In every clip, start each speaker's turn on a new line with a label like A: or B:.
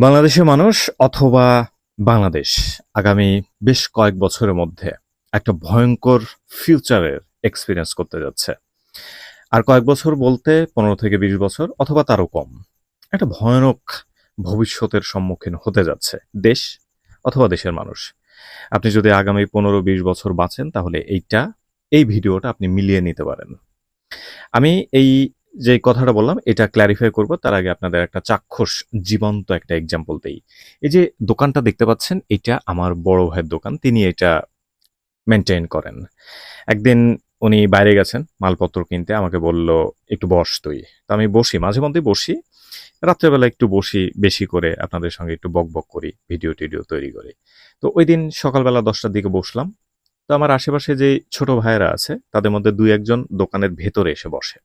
A: বাংলাদেশের মানুষ অথবা বাংলাদেশ আগামী বেশ কয়েক বছরের মধ্যে একটা ভয়ঙ্কর ফিউচারের এক্সপিরিয়েন্স করতে যাচ্ছে। আর কয়েক বছর বলতে পনেরো থেকে বিশ বছর অথবা তারও কম। একটা ভয়ানক ভবিষ্যতের সম্মুখীন হতে যাচ্ছে দেশ অথবা দেশের মানুষ। আপনি যদি আগামী পনেরো বিশ বছর বাঁচেন তাহলে এইটা, এই ভিডিওটা আপনি মিলিয়ে নিতে পারেন। আমি এই যে কথাটা বললাম, এটা ক্ল্যারিফাই করব। তার আগে আপনাদের একটা চাক্ষুষ জীবন্ত একটা এক্সাম্পল দেই। এই যে দোকানটা দেখতে পাচ্ছেন, এটা আমার বড় ভাইয়ের দোকান। তিনি এটা মেনটেন করেন। একদিন উনি বাইরে গেছেন, মালপত্র কিনতে। আমাকে বলল, একটু বস তুই। তো আমি বসি, মাঝে মধ্যে বসি। রাত্রেবেলা একটু বসি, বেশি করে আপনাদের সঙ্গে একটু বক বক করি, ভিডিও টিডিও তৈরি করি। তো ওই দিন সকালবেলা দশটার দিকে বসলাম। তো আমার আশেপাশে যে ছোট ভাইয়েরা আছে, তাদের মধ্যে দুই একজন দোকানের ভেতরে এসে বসে।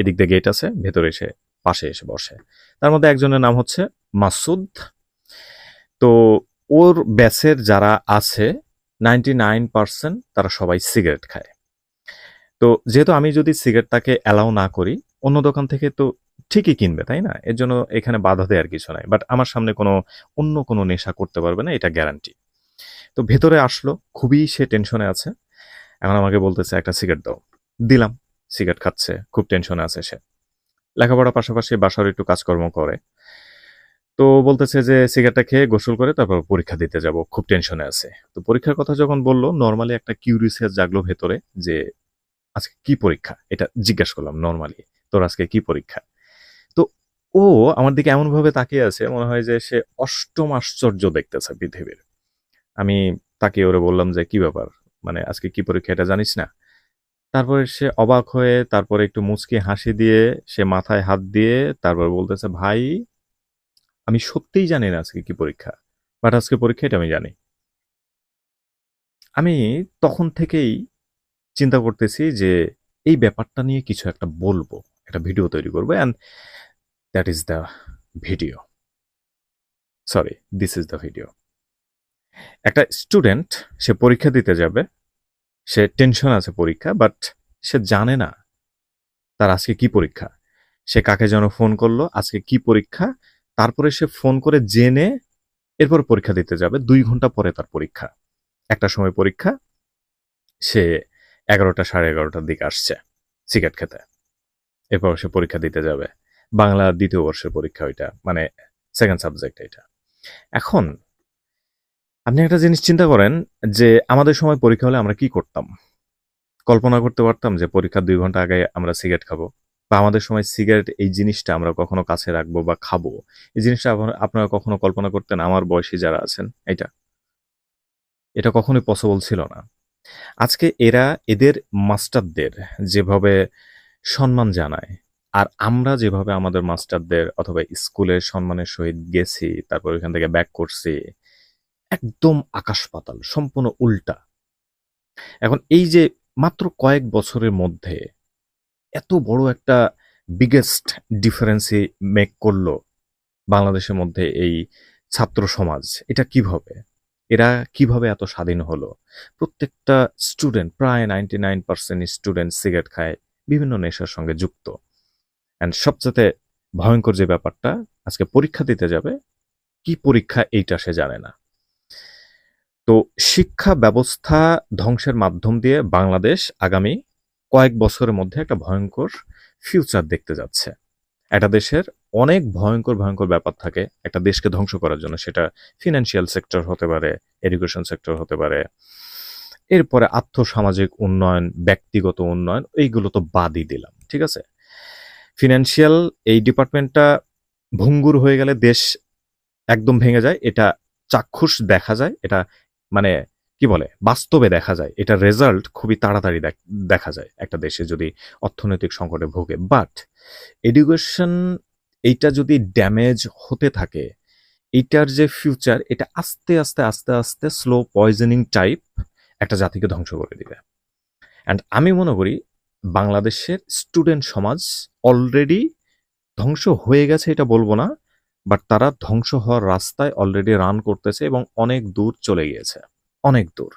A: এদিক দিয়ে গেট আছে, ভেতরে এসে পাশে এসে বসে। তার মধ্যে একজনের নাম হচ্ছে মাসুদ। তো ওর ব্যাচের যারা আছে নাইনটি নাইন পার্সেন্ট তারা সবাই সিগারেট খায়। তো যেহেতু আমি যদি সিগারেটটাকে অ্যালাউ না করি, অন্য দোকান থেকে তো ঠিকই কিনবে, তাই না? এর জন্য এখানে বাধা দেওয়ার কিছু নাই। বাট আমার সামনে কোনো, অন্য কোনো নেশা করতে পারবে না, এটা গ্যারান্টি তো ভেতরে আসলো, খুবই সে টেনশনে আছে। এখন আমাকে বলতেছে, একটা সিগারেট দাও। দিলাম। সিগারেট খাচ্ছে, খুব টেনশনে আছে সে। লেখাপড়ার পাশাপাশি বাসার একটু কাজকর্ম করে। তো বলতেছে যে সিগারেটটা খেয়ে গোসল করে তারপর পরীক্ষা দিতে যাব, খুব টেনশনে আছে। তো পরীক্ষার কথা যখন বলল নর্মালি একটা কিউরিয়াসিয়াস জাগলো ভেতরে যে আজকে কি পরীক্ষা? এটা জিজ্ঞাসা করলাম নর্মালি তোর আজকে কি পরীক্ষা? তো ও আমার দিকে এমন ভাবে তাকিয়ে আছে, মনে হয় যে সে অষ্টম আশ্চর্য দেখতেছে পৃথিবীর। আমি তাকে ওরে বললাম যে, কি ব্যাপার? মানে আজকে কি পরীক্ষা? এটা জানিস না? তারপরে সে অবাক হয়ে তারপরে একটু মুচকি হাসি দিয়ে সে মাথায় হাত দিয়ে তারপর বলতেছে, ভাই, আমি সত্যিই জানি না আজকে কি পরীক্ষা বাট আজকে পরীক্ষা এটা আমি জানি। আমি তখন থেকেই চিন্তা করতেছি যে এই ব্যাপারটা নিয়ে কিছু একটা বলব, একটা ভিডিও তৈরি করব and that is the video sorry this is the video একটা স্টুডেন্ট সে পরীক্ষা দিতে যাবে সে টেনশন আছে পরীক্ষা বাট সে জানে না তার আজকে কি পরীক্ষা। সে কাকে যেন ফোন করল, আজকে কি পরীক্ষা, তারপরে সে ফোন করে জেনে এরপর পরীক্ষা দিতে যাবে, দুই ঘণ্টা পরে তার পরীক্ষা। একটা সময় পরীক্ষা, সে এগারোটা সাড়ে এগারোটার দিকে আসছে সিগারেট খেতে। এরপর সে পরীক্ষা দিতে যাবে। বাংলা দ্বিতীয় বর্ষের পরীক্ষা ওইটা মানে সেকেন্ড সাবজেক্ট এটা। এখন আপনি একটা জিনিস চিন্তা করেন যে আমাদের সময় পরীক্ষা হলে আমরা কি করতাম? কল্পনা করতে পারতাম যে পরীক্ষার দুই ঘণ্টা আগে আমরা সিগারেট খাব বা আমাদের সময় সিগারেট এই জিনিসটা আমরা কখনো কাছে রাখব বা খাব। এই জিনিসটা আপনারা- কখনো কল্পনা করতেন আমার বয়সী যারা আছেন? এটা এটা কখনোই পসিবল ছিল না। আজকে এরা এদের মাস্টারদের যেভাবে সম্মান জানায় আর আমরা যেভাবে আমাদের মাস্টারদের অথবা স্কুলের সম্মানের সহিত গেছি, তারপর ওইখান থেকে ব্যাক করছি একদম আকাশ পাতাল, সম্পূর্ণ উল্টা। এখন এই যে মাত্র কয়েক বছরের মধ্যে এত বড় একটা বিগেস্ট ডিফারেন্সই মেক করল বাংলাদেশের মধ্যে এই ছাত্র সমাজ, এটা কীভাবে? এরা কীভাবে এত স্বাধীন হলো? প্রত্যেকটা স্টুডেন্ট প্রায় ninety nine percent student cigarette খায়, বিভিন্ন নেশার সঙ্গে যুক্ত। অ্যান্ড সবচেয়ে ভয়ঙ্কর যে ব্যাপারটা, আজকে পরীক্ষা দিতে যাবে, কি পরীক্ষা এইটা সে জানে না। তো শিক্ষা ব্যবস্থা ধ্বংসের মাধ্যম দিয়ে বাংলাদেশ আগামী কয়েক বছরের মধ্যে একটা ভয়ঙ্কর ফিউচার দেখতে যাচ্ছে। একটা দেশের অনেক ভয়ঙ্কর ভয়ঙ্কর ব্যাপার থাকে একটা দেশকে ধ্বংস করার জন্য। সেটা ফিনান্সিয়াল সেক্টর হতে পারে এডুকেশন সেক্টর হতে পারে, এরপরে আর্থসামাজিক উন্নয়ন, ব্যক্তিগত উন্নয়ন, এইগুলো তো বাদই দিলাম, ঠিক আছে? ফিনান্সিয়াল এই ডিপার্টমেন্টটা ভঙ্গুর হয়ে গেলে দেশ একদম ভেঙে যায়। এটা চাক্ষুষ দেখা যায়, এটা মানে কি বলে, বাস্তবে দেখা যায় এটা রেজাল্ট খুবই তাড়াতাড়ি দেখ- যায় একটা দেশে যদি অর্থনৈতিক সংকটে ভোগে। বাট এডুকেশন এইটা যদি ড্যামেজ হতে থাকে, এইটার যে ফিউচার এটা আস্তে আস্তে আস্তে আস্তে স্লো পয়জনিং টাইপ একটা জাতিকে ধ্বংস করে দিবে। অ্যান্ড আমি মনে করি, বাংলাদেশের স্টুডেন্ট সমাজ অলরেডি ধ্বংস হয়ে গেছে, এটা বলব না। বাট তারা ধ্বংস হওয়ার রাস্তায় অলরেডি রান করতেছে এবং অনেক দূর চলে গিয়েছে। অনেক দূর।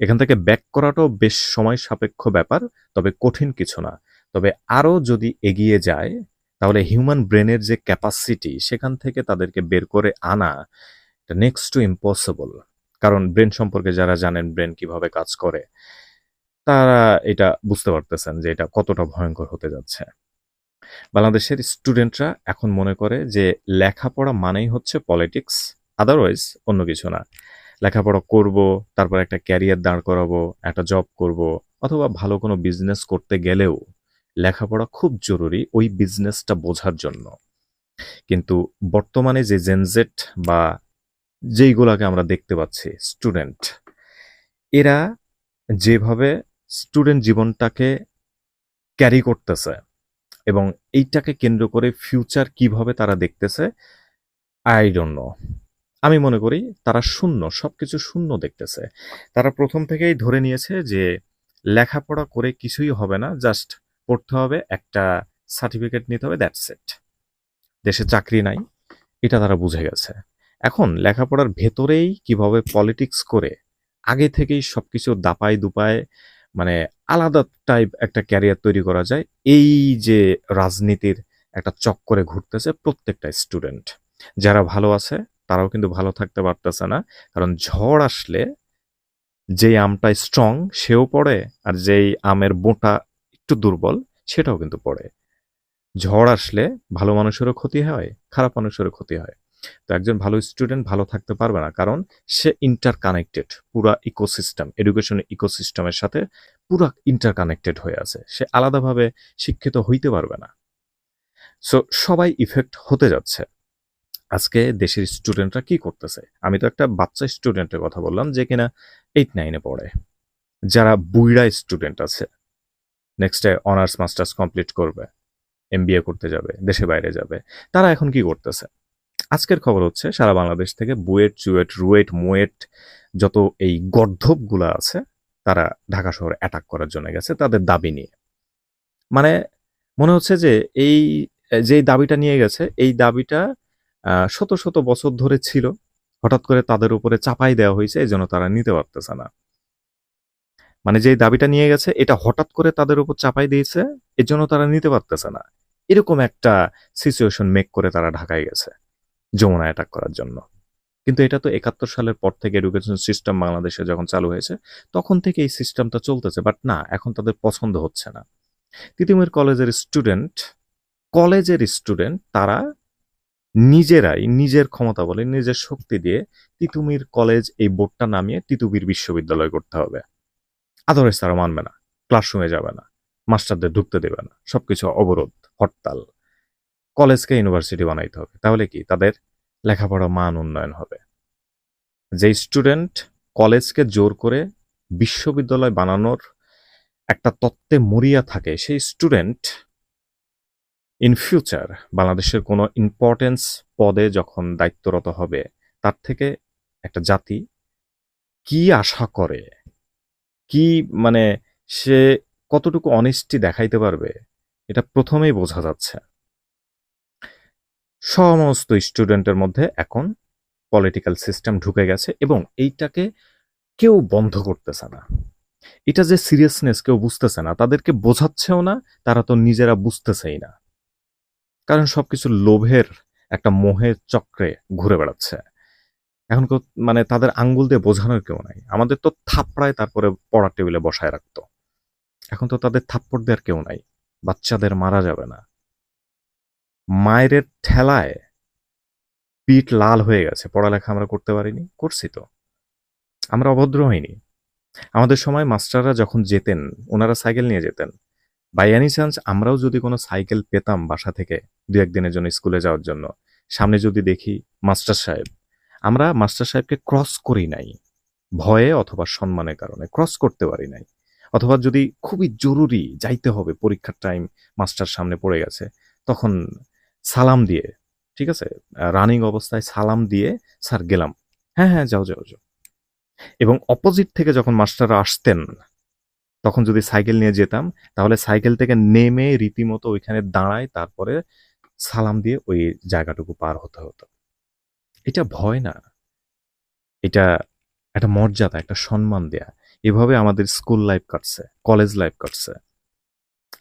A: এখান থেকে ব্যাক করাটাও বেশ সময় সাপেক্ষ ব্যাপার, তবে কঠিন কিছু না। তবে আরও যদি এগিয়ে যায়, তাহলে হিউম্যান ব্রেনের যে ক্যাপাসিটি সেখান থেকে তাদেরকে বের করে আনা এটা নেক্সট টু ইম্পসিবল কারণ ব্রেন সম্পর্কে যারা জানেন ব্রেন কীভাবে কাজ করে, তারা এটা বুঝতে পারতেছেন যে এটা কতটা ভয়ঙ্কর হতে যাচ্ছে। বাংলাদেশের স্টুডেন্টরা এখন মনে করে যে লেখাপড়া মানেই হচ্ছে পলিটিক্স আদারওয়াইজ অন্য কিছু না। লেখাপড়া করব, তারপর একটা ক্যারিয়ার দাঁড় করাবো, একটা জব করব, অথবা ভালো কোনো বিজনেস করতে গেলেও লেখাপড়া খুব জরুরি ওই বিজনেসটা বোঝার জন্য। কিন্তু বর্তমানে যে জেনজেট বা যেইগুলাকে আমরা দেখতে পাচ্ছি স্টুডেন্ট এরা যেভাবে স্টুডেন্ট জীবনটাকে ক্যারি করতেছে এবং এইটাকে কেন্দ্র করে ফিউচার কীভাবে তারা দেখতেছে? আই ডোন্ট নো আমি মনে করি তারা শূন্য, সবকিছু শূন্য দেখতেছে। তারা প্রথম থেকেই ধরে নিয়েছে যে লেখাপড়া করে কিছুই হবে না জাস্ট পড়তে হবে, একটা সার্টিফিকেট নিতে হবে দ্যাটস ইট দেশে চাকরি নাই, এটা তারা বুঝে গেছে। এখন লেখাপড়ার ভেতরেই কীভাবে পলিটিক্স করে, আগে থেকেই সবকিছু দাপায় দুপায় মানে আলাদা টাইপ একটা ক্যারিয়ার তৈরি করা যায়। এই যে রাজনীতির একটা চক্করে ঘুরতেছে প্রত্যেকটা স্টুডেন্ট যারা ভালো আছে, তারাও কিন্তু ভালো থাকতে পারতেছে না। কারণ ঝড় আসলে যেই আমটা স্ট্রং সেও পড়ে, আর যেই আমের বোটা একটু দুর্বল, সেটাও কিন্তু পড়ে। ঝড় আসলে ভালো মানুষেরও ক্ষতি হয়, খারাপ মানুষেরও ক্ষতি হয়। তো একজন ভালো স্টুডেন্ট ভালো থাকতে পারবে না, কারণ সে ইন্টার কানেক্টেড পুরা ইকোসিস্টেম এডুকেশন ইকোসিস্টেমের সাথে পুরা ইন্টার কানেক্টেড হয়ে আছে। সে আলাদাভাবে শিক্ষিত হইতে পারবে না। সো সবাই ইফেক্ট হতে যাচ্ছে। আজকে দেশের স্টুডেন্টরা কি করতেছে? আমি তো একটা বাচ্চা স্টুডেন্টের কথা বললাম যে কিনা এইট নাইনে পড়ে। যারা বুইড়া স্টুডেন্ট আছে নেক্সট অনার্স মাস্টার্স কমপ্লিট করবে এমবিএ করতে যাবে, দেশে বাইরে যাবে, তারা এখন কি করতেছে? আজকের খবর হচ্ছে, সারা বাংলাদেশ থেকে বুয়েট, চুয়েট, রুয়েট, মুয়েট যত এই গর্ধবগুলা আছে তারা ঢাকা শহর অ্যাটাক করার জন্য গেছে তাদের দাবি নিয়ে। মানে মনে হচ্ছে যে এই যে দাবিটা নিয়ে গেছে, এই দাবিটা শত শত বছর ধরে ছিল। হঠাৎ করে তাদের উপরে চাপাই দেওয়া হয়েছে, এই জন্য তারা নিতে পারতেছে না। মানে যে দাবিটা নিয়ে গেছে, এটা হঠাৎ করে তাদের উপর চাপাই দিয়েছে, এর জন্য তারা নিতে পারতেছে না। এরকম একটা সিচুয়েশন মেক করে তারা ঢাকায় গেছে যমুনা অ্যাটাক করার জন্য। কিন্তু এটা তো একাত্তর সালের পর থেকে এডুকেশন সিস্টেম বাংলাদেশে যখন চালু হয়েছে, তখন থেকে এই সিস্টেমটা চলতেছে বাট না, এখন তাদের পছন্দ হচ্ছে না। তিতুমির কলেজের স্টুডেন্ট কলেজের স্টুডেন্ট তারা নিজেরাই নিজের ক্ষমতা বলে নিজের শক্তি দিয়ে তিতুমির কলেজ এই বোর্ডটা নামিয়ে তিতুমির বিশ্ববিদ্যালয় করতে হবে। আদারওয়াইজ তারা মানবে না ক্লাসরুমে যাবে না মাস্টারদের ঢুকতে দেবে না, সবকিছু অবরোধ, হরতাল। কলেজকে ইউনিভার্সিটি বানাইতে হবে, তাহলে কি? তাদের লেখাপড়া মান উন্নয়ন হবে। যে স্টুডেন্ট কলেজকে জোর করে বিশ্ববিদ্যালয় বানানোর একটা তত্ত্বে মরিয়া থাকে, সেই স্টুডেন্ট ইন ফিউচার বাংলাদেশের কোনো ইম্পর্টেন্স পদে যখন দায়িত্বরত হবে, তার থেকে একটা জাতি কি আশা করে? কি মানে সে কতটুকু অনেস্টি দেখাইতে পারবে? এটা প্রথমেই বোঝা যাচ্ছে। সমস্ত স্টুডেন্টের মধ্যে এখন পলিটিক্যাল সিস্টেম ঢুকে গেছে এবং এইটাকে কেউ বন্ধ করতেছে না। এটা যে সিরিয়াসনেস কেউ বুঝতেছে না, তাদেরকে বোঝাচ্ছেও না, তারা তো নিজেরা বুঝতেছেই না। কারণ সবকিছু লোভের একটা মোহের চক্রে ঘুরে বেড়াচ্ছে। এখন মানে তাদের আঙ্গুল দিয়ে বোঝানোর কেউ নাই। আমাদের তো থাপড়ায় তারপরে পড়ার টেবিলে বসায় রাখতো। এখন তো তাদের থাপ্পড় দেওয়ার কেউ নাই। বাচ্চাদের মারা যাবে না। মায়ের ঠেলায় পিঠ লাল হয়ে গেছে। পড়ালেখা আমরা করতে পারিনি, করছি তো। আমরা অভদ্র হইনি। আমাদের সময় মাস্টাররা যখন যেতেন, ওনারা সাইকেল নিয়ে যেতেন। বাই এনি চান্স আমরাও যদি কোনো সাইকেল পেতাম বাসা থেকে দু একদিনের জন্য স্কুলে যাওয়ার জন্য, সামনে যদি দেখি মাস্টার সাহেব, আমরা মাস্টার সাহেবকে ক্রস করি নাই। ভয়ে অথবা সম্মানের কারণে ক্রস করতে পারি নাই। অথবা যদি খুবই জরুরি যাইতে হবে, পরীক্ষার টাইম মাস্টার সামনে পড়ে গেছে, তখন সালাম দিয়ে, ঠিক আছে? রানিং অবস্থায় সালাম দিয়ে, স্যার, গেলাম। হ্যাঁ হ্যাঁ যাও যাও যাও। এবং অপোজিট থেকে যখন মাস্টাররা আসতেন, তখন যদি সাইকেল নিয়ে যেতাম, তাহলে সাইকেল থেকে নেমে রীতিমতো ওইখানে দাঁড়ায়, তারপরে সালাম দিয়ে ওই জায়গাটুকু পার হতে হতো। এটা ভয় না। এটা একটা মর্যাদা, একটা সম্মান দেয়া। এভাবে আমাদের স্কুল লাইফ কাটছে, কলেজ লাইফ কাটছে।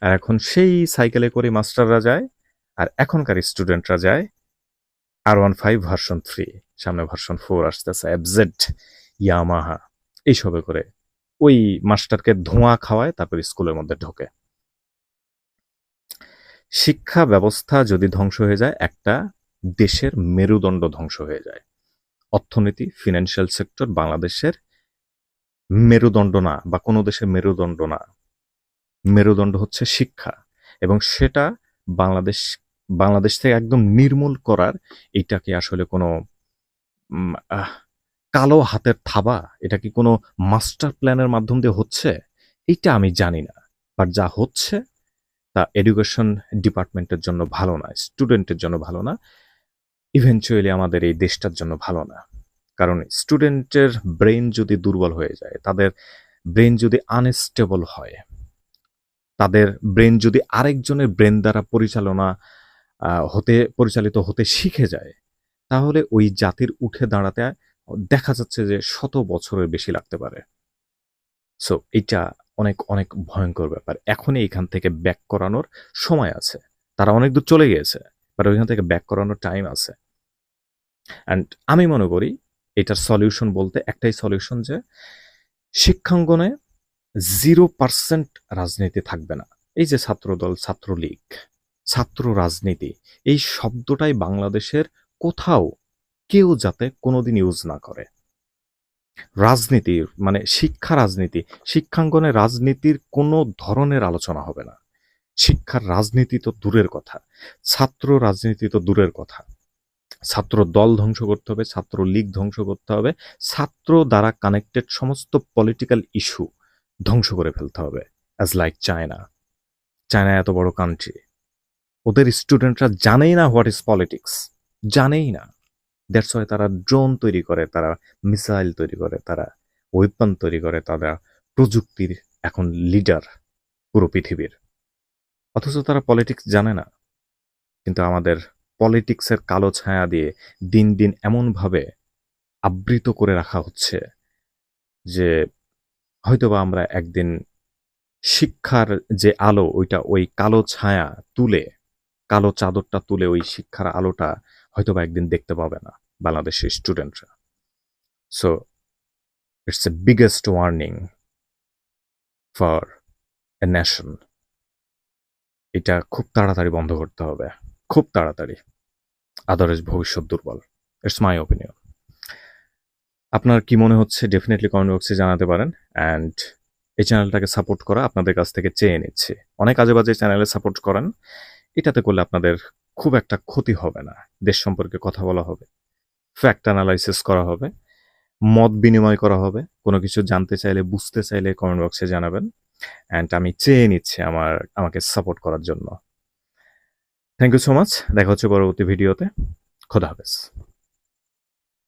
A: আর এখন সেই সাইকেলে করে মাস্টাররা যায় আর এখনকার স্টুডেন্টরা যায় R one five version three সামনে ভার্সন ফোর আসতেছে অ্যাবজেড ইয়ামাহা এইসবে করে ওই মাস্টারকে ধোঁয়া খাওয়ায় তারপর স্কুলের মধ্যে ঢোকে। শিক্ষা ব্যবস্থা যদি ধ্বংস হয়ে যায়, একটা দেশের মেরুদণ্ড ধ্বংস হয়ে যায়। অর্থনীতি ফিনান্সিয়াল সেক্টর বাংলাদেশের মেরুদণ্ড না, বা কোনো দেশের মেরুদণ্ড না। মেরুদণ্ড হচ্ছে শিক্ষা এবং সেটা বাংলাদেশ বাংলাদেশ থেকে একদম নির্মূল করার এটাকে আসলে কোনো কালো হাতের থাবা, এটা কি কোনো মাস্টার প্ল্যানের মাধ্যম দিয়ে হচ্ছে? এটা আমি জানি না। বাট যা হচ্ছে, তা এডুকেশন ডিপার্টমেন্টের জন্য ভালো না, স্টুডেন্টের জন্য ভালো না, ইভেনচুয়ালি আমাদের এই দেশটার জন্য ভালো না। কারণ স্টুডেন্টের ব্রেন যদি দুর্বল হয়ে যায়, তাদের ব্রেন যদি আনস্টেবল হয় তাদের ব্রেন যদি আরেকজনের ব্রেন দ্বারা পরিচালনা হতে, পরিচালিত হতে শিখে যায়, তাহলে ওই জাতির উঠে দাঁড়াতে দেখা যাচ্ছে যে শত বছরের বেশি লাগতে পারে। সো এটা অনেক অনেক ভয়ঙ্কর ব্যাপার। এখনই এখান থেকে ব্যাক করানোর সময় আছে। তারা অনেক দূর চলে গিয়েছে বাট ওইখান থেকে ব্যাক করানোর টাইম আছে। অ্যান্ড আমি মনে করি, এটার সলিউশন বলতে একটাই সলিউশন যে, শিক্ষাঙ্গনে জিরো পার্সেন্ট রাজনীতি থাকবে না। এই যে ছাত্রদল, ছাত্রলীগ, ছাত্র রাজনীতি, এই শব্দটাই বাংলাদেশের কোথাও কেউ যাতে কোনোদিন ইউজ না করে। রাজনীতি মানে শিক্ষা রাজনীতি, শিক্ষাঙ্গনে রাজনীতির কোনো ধরনের আলোচনা হবে না। শিক্ষার রাজনীতি তো দূরের কথা, ছাত্র রাজনীতি তো দূরের কথা। ছাত্র দল ধ্বংস করতে হবে ছাত্র লীগ ধ্বংস করতে হবে, ছাত্র দ্বারা কানেক্টেড সমস্ত পলিটিক্যাল ইস্যু ধ্বংস করে ফেলতে হবে অ্যাজ লাইক চায়না চায়না এত বড় কান্ট্রি ওদের স্টুডেন্টরা জানেই না হোয়াট ইজ পলিটিক্স জানেই না। দ্যাটস ওয়াই তারা ড্রোন তৈরি করে, তারা মিসাইল তৈরি করে, তারা ওয়েপন তৈরি করে, তারা প্রযুক্তির এখন লিডার পুরো পৃথিবীর। অথচ তারা পলিটিক্স জানে না। কিন্তু আমাদের পলিটিক্সের কালো ছায়া দিয়ে দিন দিন এমনভাবে আবৃত করে রাখা হচ্ছে যে হয়তোবা আমরা একদিন শিক্ষার যে আলো, ওইটা ওই কালো ছায়া তুলে, কালো চাদরটা তুলে ওই শিক্ষার আলোটা হয়তোবা একদিন দেখতে পাবে না বাংলাদেশের স্টুডেন্টরা। So it's a biggest warning for a nation এটা খুব তাড়াতাড়ি বন্ধ করতে হবে। খুব তাড়াতাড়ি। আদারওয়াইজ ভবিষ্যৎ দুর্বল। ইটস মাই ওপিনিয়ন আপনার কি মনে হচ্ছে ডেফিনেটলি কমেন্ট বক্সে জানাতে পারেন। অ্যান্ড এই চ্যানেলটাকে সাপোর্ট করা আপনাদের কাছ থেকে চেয়ে নিচ্ছে। অনেক আজে বাজে চ্যানেলে সাপোর্ট করেন, এটাতে করলে আপনাদের খুব একটা ক্ষতি হবে না। দেশ সম্পর্কে কথা বলা হবে ফ্যাক্ট অ্যানালাইসিস করা হবে, মত বিনিময় করা হবে, কোনো কিছু জানতে চাইলে, বুঝতে চাইলে কমেন্ট বক্সে জানাবেন। অ্যান্ড আমি চেয়ে নিচ্ছি আমার, আমাকে সাপোর্ট করার জন্য। থ্যাংক ইউ সো মাচ দেখা হচ্ছে পরবর্তী ভিডিওতে খোদা হাফেজ।